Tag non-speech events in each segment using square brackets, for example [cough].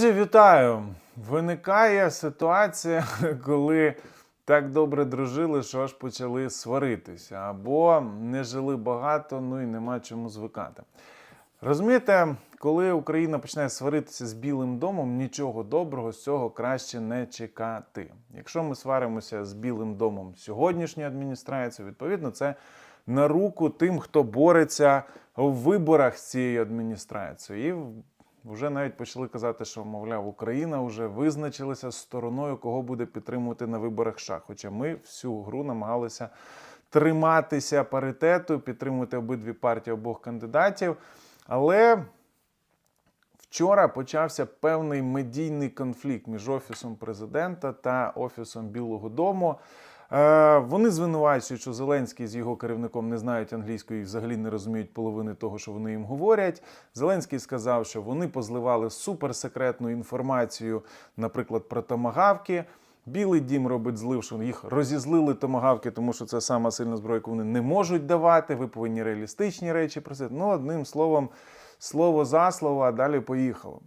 Друзі, вітаю! Виникає ситуація, [laughs] коли так добре дружили, що аж почали сваритися, або не жили багато, ну і нема чому звикати. Розумієте, коли Україна починає сваритися з Білим домом, нічого доброго з цього краще не чекати. Якщо ми сваримося з Білим домом сьогоднішньої адміністрації, відповідно, це на руку тим, хто бореться в виборах з цією адміністрацією. І вже навіть почали казати, що, мовляв, Україна вже визначилася з стороною, кого буде підтримувати на виборах США. Хоча ми всю гру намагалися триматися паритету, підтримувати обидві партії обох кандидатів. Але вчора почався певний медійний конфлікт між офісом президента та офісом Білого Дому. Е, Вони звинувачують, що Зеленський з його керівником не знають англійської і взагалі не розуміють половини того, що вони їм говорять. Зеленський сказав, що вони позливали суперсекретну інформацію, наприклад, про томагавки. Білий дім робить злив, що їх розізлили томагавки, тому що це сама сильна зброя, яку вони не можуть давати. Ви повинні реалістичні речі просити. Ну, одним словом, слово за слово, а далі поїхало.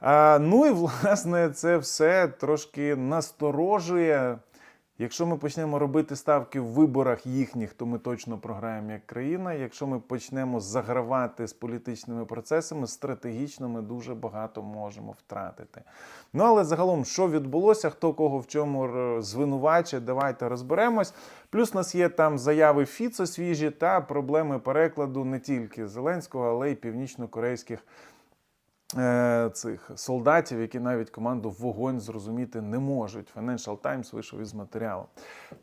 А, ну і власне це все трошки насторожує. Якщо ми почнемо робити ставки в виборах їхніх, то ми точно програємо як країна. Якщо ми почнемо загравати з політичними процесами, стратегічно ми дуже багато можемо втратити. Ну але загалом, що відбулося, хто кого в чому р- звинувачує, давайте розберемось. Плюс у нас є там заяви Фіцо свіжі та проблеми перекладу не тільки Зеленського, але й північно-корейських е, цих солдатів, які навіть команду вогонь зрозуміти не можуть. Financial Times вийшов із матеріалу.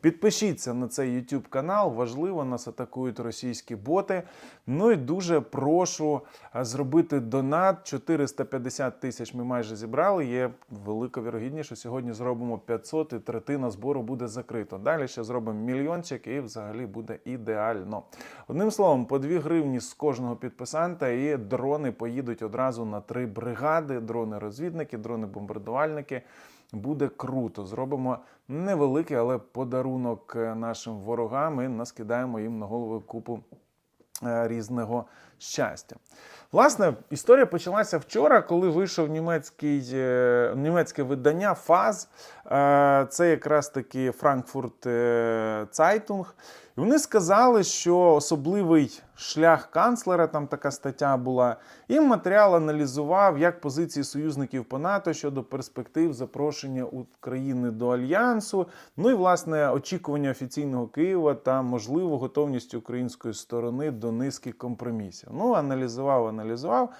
Підпишіться на цей YouTube канал. Важливо, нас атакують російські боти. Ну і дуже прошу зробити донат. 450 тисяч ми майже зібрали. Є велика вірогідність, що сьогодні зробимо 500 і третина збору буде закрито. Далі ще зробимо мільйончик і взагалі буде ідеально. Одним словом, по 2 гривні з кожного підписанта, і дрони поїдуть одразу на три бригади: дрони-розвідники, дрони-бомбардувальники. Буде круто. Зробимо невеликий, але подарунок е, нашим ворогам і наскидаємо їм на голову купу е, різного щастя. Власне, історія почалася вчора, коли вийшов німецький, е, німецьке видання ФАЗ. Е, Це якраз таки Франкфурт е, Цайтунг. І вони сказали, що особливий шлях канцлера, там така стаття була, і матеріал аналізував як позиції союзників по НАТО щодо перспектив запрошення України до альянсу. Ну і власне очікування офіційного Києва та можливу готовність української сторони до низки компромісів. Ну, аналізував, аналізував.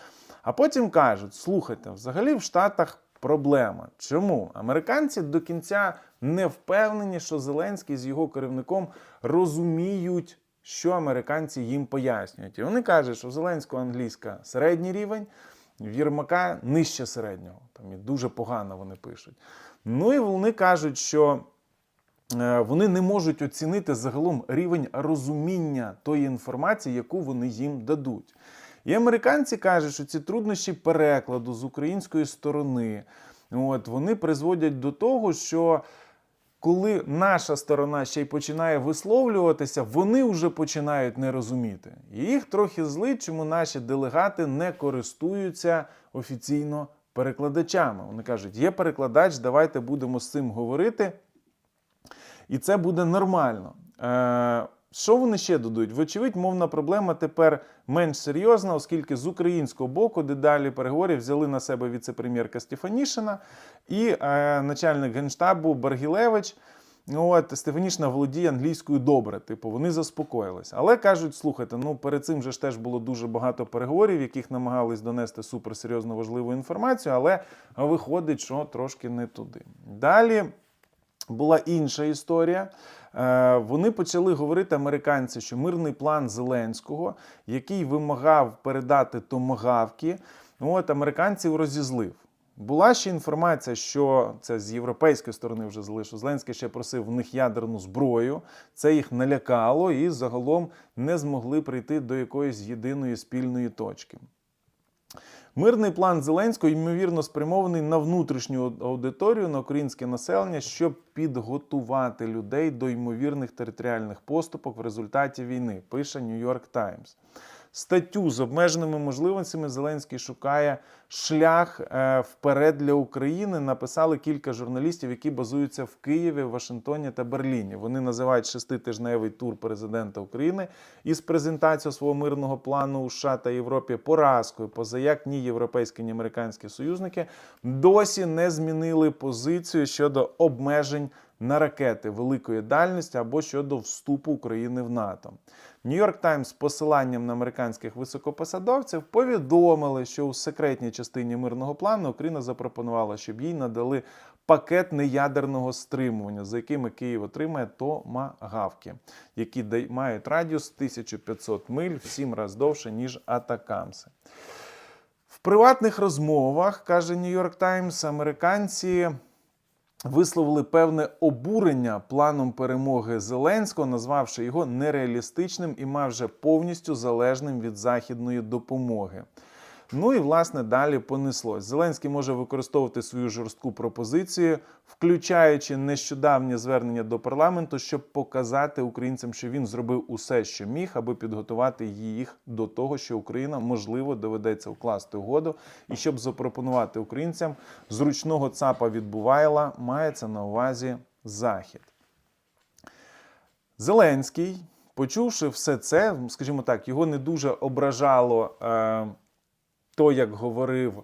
А потім кажуть: слухайте, взагалі в Штатах проблема. Чому? Американці до кінця не впевнені, що Зеленський з його керівником розуміють, що американці їм пояснюють. І вони кажуть, що Зеленського англійська середній рівень, в Єрмака нижче середнього. Там і дуже погано вони пишуть. Ну і вони кажуть, що. Е, Вони не можуть оцінити загалом рівень розуміння тої інформації, яку вони їм дадуть. І американці кажуть, що ці труднощі перекладу з української сторони от, вони призводять до того, що коли наша сторона ще й починає висловлюватися, вони вже починають не розуміти. І їх трохи злить, чому наші делегати не користуються офіційно перекладачами. Вони кажуть, є перекладач, давайте будемо з цим говорити. І це буде нормально. Е, що вони ще додають? Вочевидь, мовна проблема тепер менш серйозна, оскільки з українського боку дедалі переговорів взяли на себе віце-прем'єрка Стефанішина і е, начальник генштабу Баргілевич. От Стефанішина володіє англійською добре, типу, вони заспокоїлися. Але кажуть, слухайте, ну перед цим же ж теж було дуже багато переговорів, яких намагались донести суперсерйозно важливу інформацію, але виходить, що трошки не туди. Далі була інша історія. Е, Вони почали говорити американці, що мирний план Зеленського, який вимагав передати томагавки, от американців розізлив. Була ще інформація, що це з європейської сторони вже зли, що Зеленський ще просив в них ядерну зброю. Це їх налякало і загалом не змогли прийти до якоїсь єдиної спільної точки. Мирний план Зеленського ймовірно спрямований на внутрішню аудиторію, на українське населення, щоб підготувати людей до ймовірних територіальних поступок в результаті війни. Пише York Times. Статтю з обмеженими можливостями Зеленський шукає шлях е, вперед для України. Написали кілька журналістів, які базуються в Києві, Вашингтоні та Берліні. Вони називають шеститижневий тур президента України із презентацією свого мирного плану у США та Європі поразкою. Позаяк ні європейські, ні американські союзники досі не змінили позицію щодо обмежень на ракети великої дальності або щодо вступу України в НАТО. Нью-Йорк Таймс з посиланням на американських високопосадовців повідомили, що у секретній частині мирного плану Україна запропонувала, щоб їй надали пакет неядерного стримування, за якими Київ отримає томагавки, які мають радіус 1500 миль в сім разів довше, ніж атакамси. В приватних розмовах, каже Нью-Йорк Таймс, американці висловили певне обурення планом перемоги Зеленського, назвавши його нереалістичним і майже повністю залежним від західної допомоги. Ну і власне далі понеслось. Зеленський може використовувати свою жорстку пропозицію, включаючи нещодавнє звернення до парламенту, щоб показати українцям, що він зробив усе, що міг, аби підготувати їх до того, що Україна можливо доведеться укласти угоду, і щоб запропонувати українцям зручного ЦАПа від Бувайла, мається на увазі Захід. Зеленський, почувши все це, скажімо так, його не дуже ображало е, то, як говорив,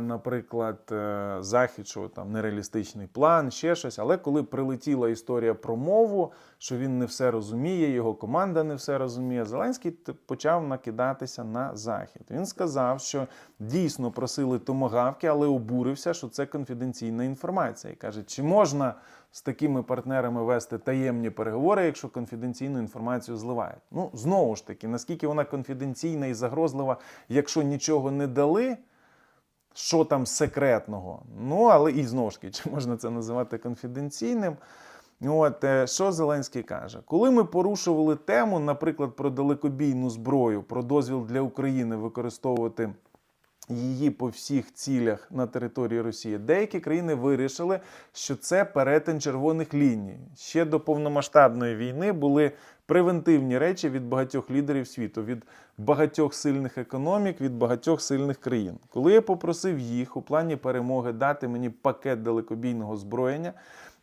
наприклад, е, Захід, що там нереалістичний план, ще щось. Але коли прилетіла історія про мову, що він не все розуміє, його команда не все розуміє, Зеленський почав накидатися на Захід. Він сказав, що дійсно просили томагавки, але обурився, що це конфіденційна інформація. І каже, чи можна з такими партнерами вести таємні переговори, якщо конфіденційну інформацію зливають? Ну, знову ж таки, наскільки вона конфіденційна і загрозлива, якщо нічого не дали, що там секретного? Ну, але і знову ж таки, [laughs] чи можна це називати конфіденційним? От е, що Зеленський каже, коли ми порушували тему, наприклад, про далекобійну зброю, про дозвіл для України використовувати її по всіх цілях на території Росії, деякі країни вирішили, що це перетин червоних ліній. Ще до повномасштабної війни були превентивні речі від багатьох лідерів світу, від багатьох сильних економік, від багатьох сильних країн. Коли я попросив їх у плані перемоги дати мені пакет далекобійного озброєння,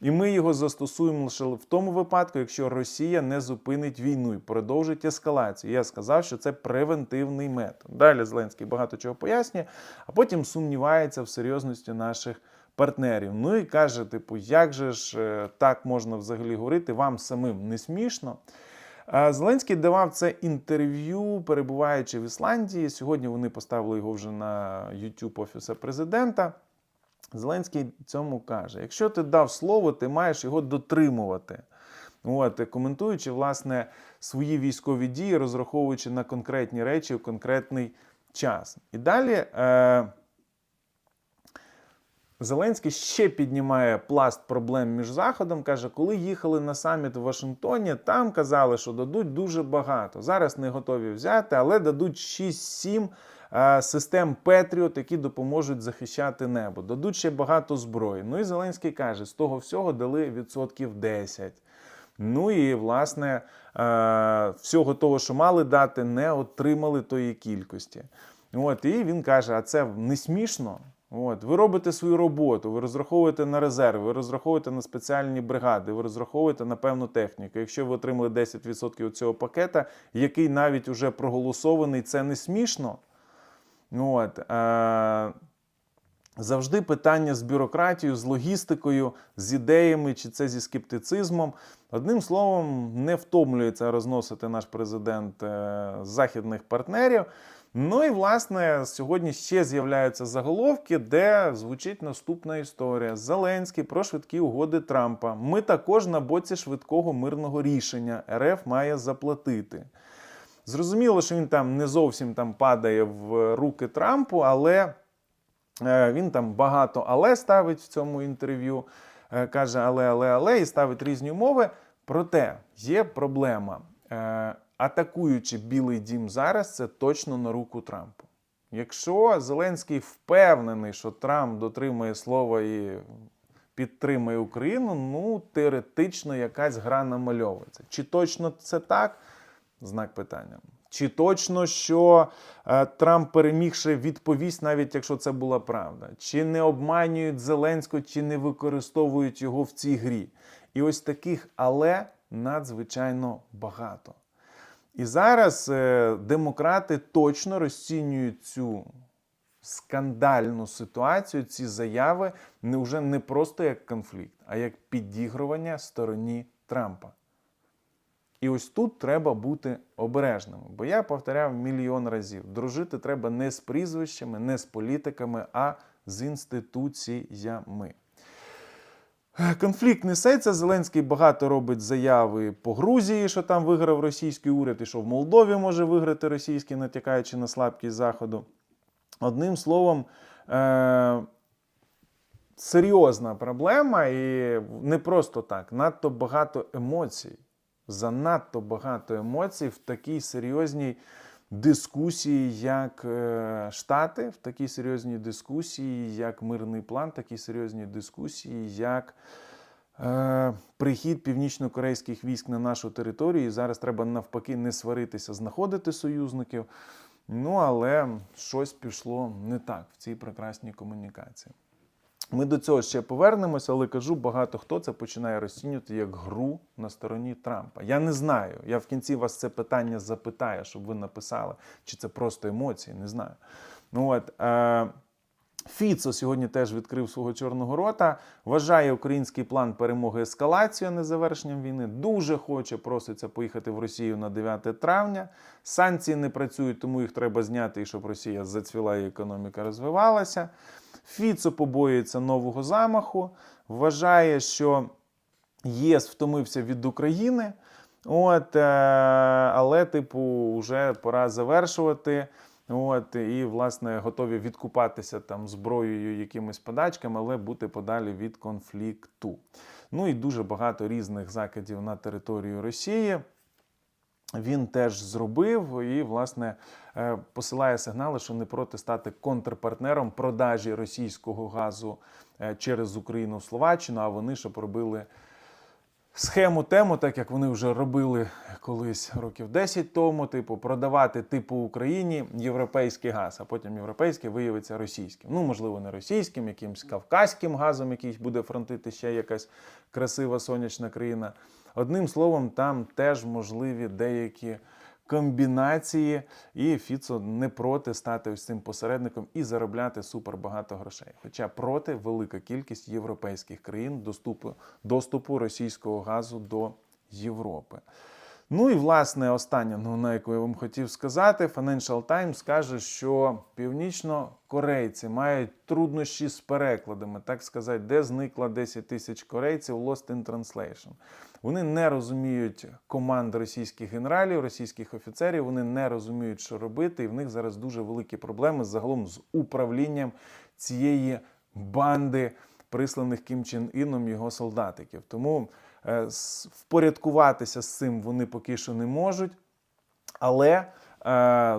і ми його застосуємо лише в тому випадку, якщо Росія не зупинить війну і продовжить ескалацію. Я сказав, що це превентивний метод. Далі Зеленський багато чого пояснює, а потім сумнівається в серйозності наших партнерів. Ну і каже: типу, як же ж е, так можна взагалі говорити? Вам самим не смішно. Е, Зеленський давав це інтерв'ю, перебуваючи в Ісландії. Сьогодні вони поставили його вже на YouTube Офіса президента. Зеленський цьому каже: якщо ти дав слово, ти маєш його дотримувати. От, коментуючи власне свої військові дії, розраховуючи на конкретні речі у конкретний час. І далі е, Зеленський ще піднімає пласт проблем між Заходом. Каже, коли їхали на саміт в Вашингтоні, там казали, що дадуть дуже багато. Зараз не готові взяти, але дадуть 6-7 е, систем Петріот, які допоможуть захищати небо. Дадуть ще багато зброї. Ну і Зеленський каже, з того всього дали відсотків 10. Ну і власне е, всього того, що мали дати, не отримали тої кількості. От, і він каже: а це не смішно. От, ви робите свою роботу, ви розраховуєте на резерв, ви розраховуєте на спеціальні бригади, ви розраховуєте на певну техніку. Якщо ви отримали 10% цього пакета, який навіть уже проголосований, це не смішно. От, е, Завжди питання з бюрократією, з логістикою, з ідеями, чи це зі скептицизмом. Одним словом, не втомлюється розносити наш президент е, західних партнерів. Ну і власне сьогодні ще з'являються заголовки, де звучить наступна історія: Зеленський про швидкі угоди Трампа. Ми також на боці швидкого мирного рішення. РФ має заплатити. Зрозуміло, що він там не зовсім там падає в руки Трампу, але. Е, Він там багато але ставить в цьому інтерв'ю. Е, Каже, але, але, але, і ставить різні умови. Проте є проблема. Е, Атакуючи Білий Дім зараз, це точно на руку Трампу. Якщо Зеленський впевнений, що Трамп дотримує слова і підтримує Україну, ну теоретично якась гра намальовується. Чи точно це так? Знак питання. Чи точно, що е, Трамп перемігши відповість, навіть якщо це була правда? Чи не обманюють Зеленського, чи не використовують його в цій грі? І ось таких але надзвичайно багато. І зараз е, демократи точно розцінюють цю скандальну ситуацію, ці заяви не вже не просто як конфлікт, а як підігрування стороні Трампа. І ось тут треба бути обережними. Бо я повторяв мільйон разів: дружити треба не з прізвищами, не з політиками, а з інституціями. Е, Конфлікт несеться. Зеленський багато робить заяви по Грузії, що там виграв російський уряд, і що в Молдові може виграти російський, натякаючи на слабкість Заходу. Одним словом, е- серйозна проблема, і не просто так. Надто багато емоцій. Занадто багато емоцій в такій серйозній дискусії, як е, Штати, в такій серйозній дискусії, як мирний план, в такій серйозній дискусії, як е, прихід північно-корейських військ на нашу територію. І зараз треба навпаки не сваритися, знаходити союзників. Ну, але щось пішло не так в цій прекрасній комунікації. Ми до цього ще повернемося, але кажу, багато хто це починає розцінювати як гру на стороні Трампа. Я не знаю. Я в кінці вас це питання запитаю, щоб ви написали, чи це просто емоції, не знаю. Ну от. Е- Фіцо сьогодні теж відкрив свого чорного рота. Вважає український план перемоги ескалацією, а не завершенням війни. Дуже хоче, проситься поїхати в Росію на 9 травня. Санкції не працюють, тому їх треба зняти, і щоб Росія зацвіла і економіка розвивалася. Фіцо побоюється нового замаху, вважає, що ЄС втомився від України. От, е, але, типу, вже пора завершувати. От, і, власне, готові відкупатися там зброєю, якимись подачками, але бути подалі від конфлікту. Ну і дуже багато різних закидів на територію Росії. Він теж зробив і, власне, е, посилає сигнали, що не проти стати контрпартнером продажі російського газу е, через Україну в Словаччину. А вони щоб робили схему тему, так як вони вже робили колись років 10 тому, типу, продавати типу Україні європейський газ, а потім європейський виявиться російським. Ну, можливо, не російським, якимсь кавказьким газом, який буде фронтити ще якась красива сонячна країна. Одним словом, там теж можливі деякі комбінації, і Фіцо не проти стати ось цим посередником і заробляти супер багато грошей. Хоча проти велика кількість європейських країн доступу, доступу російського газу до Європи. Ну і власне остання новина, яку я вам хотів сказати, Financial Times каже, що північно-корейці мають труднощі з перекладами, так сказати, де зникла 10 тисяч корейців Lost in Translation. Вони не розуміють команд російських генералів, російських офіцерів, вони не розуміють, що робити, і в них зараз дуже великі проблеми загалом з управлінням цієї банди присланих Кім Чен Іном його солдатиків. Тому впорядкуватися з цим вони поки що не можуть. Але е,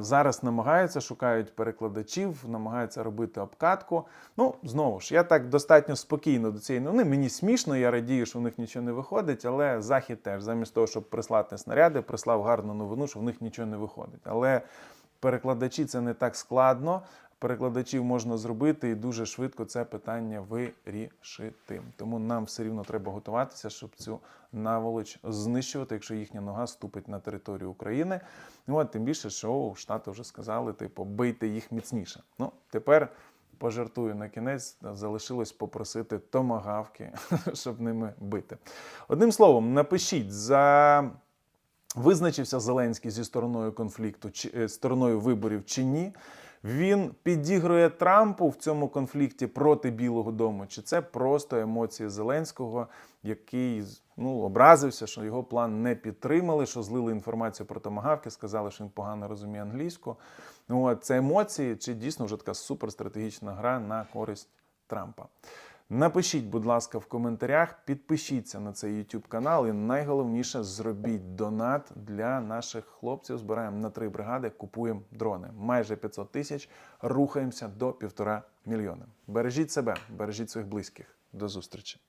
зараз намагаються, шукають перекладачів, намагаються робити обкатку. Ну, знову ж, я так достатньо спокійно до цієї новини. Мені смішно, я радію, що в них нічого не виходить, але Захід теж, замість того, щоб прислати снаряди, прислав гарну новину, що в них нічого не виходить. Але перекладачі це не так складно. Перекладачів можна зробити і дуже швидко це питання вирішити. Тому нам все рівно треба готуватися, щоб цю наволоч знищувати, якщо їхня нога ступить на територію України. Ну, от, тим більше, що Штати вже сказали, типу, бийте їх міцніше. Ну, тепер пожартую на кінець, залишилось попросити томагавки, [laughs] щоб ними бити. Одним словом, напишіть за. Визначився Зеленський зі стороною конфлікту, чи е, стороною виборів чи ні. Він підігрує Трампу в цьому конфлікті проти Білого Дому. Чи це просто емоції Зеленського, який ну, образився, що його план не підтримали, що злили інформацію про томагавки, сказали, що він погано розуміє англійську. Ну, це емоції, чи дійсно вже така суперстратегічна гра на користь Трампа. Напишіть, будь ласка, в коментарях, підпишіться на цей YouTube канал і найголовніше зробіть донат для наших хлопців. Збираємо на три бригади, купуємо дрони. Майже 500 тисяч. Рухаємося до півтора мільйона. Бережіть себе, бережіть своїх близьких. До зустрічі.